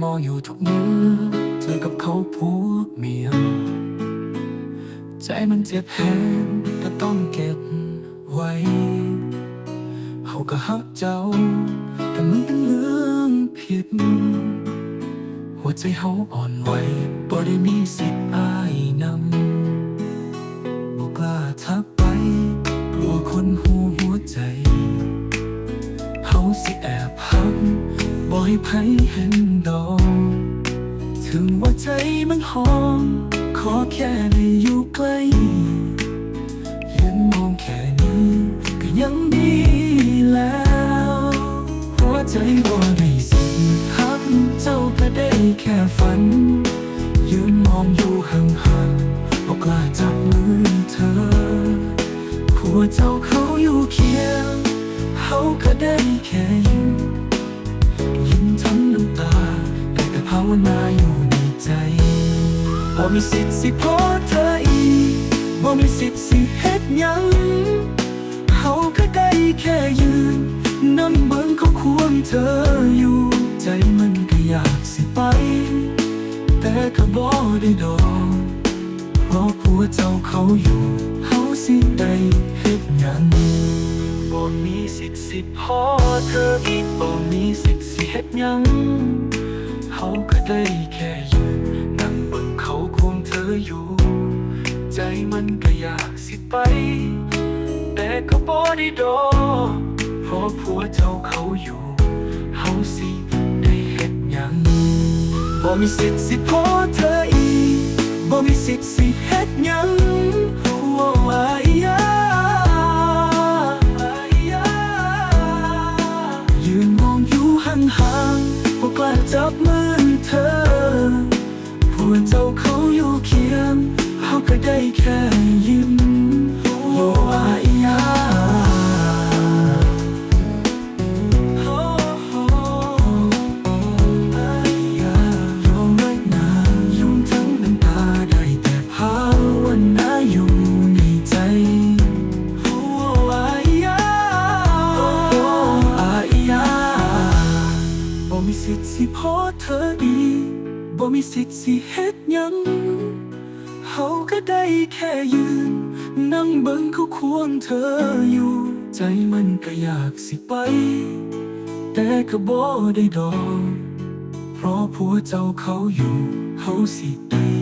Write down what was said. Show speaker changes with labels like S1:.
S1: มองอยู่ทุกมือ เธอกับเขาผัวเมีย ใจมันเจ็บแหงแต่ต้องเก็บไว้เขาก็ฮักเจ้า แต่มันเป็นเรื่องผิด หัวใจเขาอ่อนไหวบ่ได้มีสิทธิ์อายนำบ่กล้าทักไปกลัวคนหูหัวใจเขาสิแอบหัก บ่ให้ไผเห็นดอกถึงว่าใจมันหอม ขอแค่ได้อยู่ใกล้ยืนมองแค่นี้ก็ยังดีแล้ว หัวใจว่าได้สิหักเจ้าก็ได้แค่ฝัน ยืนมองอยู่ห่างๆบอกกล้าจับมือเธอ หัวเจ้าเขาอยู่เคียงเขาก็ได้แค่ มีสิทธิ์สิพอเธออีกบ่มีสิทธิ์สิเฮ็ดหยังเขาก็ได้แค่ยืนนั่งเบิ่งเขาควงเธออยู่ ใจมันก็อยากสิไป แต่ก็บ่ได้ดอกเพราะผัวเจ้าเขาอยู่เขาสิได้เฮ็ดหยังบ่มีสิทธิ์สิพอเธออีกบ่มีสิทธิ์สิเฮ็ดหยังเขาก็ได้แค่ มันก็อยากสิไป แต่ก็บ่ได้ดอเพราะผัวเจ้าเขาอยู่เฮาสิได้เฮ็ดหยังบ่มีสิทธิ์สิพอเธออีกบ่มีสิทธิ์สิเฮ็ดหยัง สิทธิ์สิพอเธอดีบ่มีสิทธิ์สิเฮ็ดยังเขาก็ได้แค่ยืน นั่งเบิ่งเขาควงเธออยู่ ใจมันก็อยากสิไป แต่ก็บ่ได้ดอกเพราะผัวเจ้าเขาอยู่เขาสิได้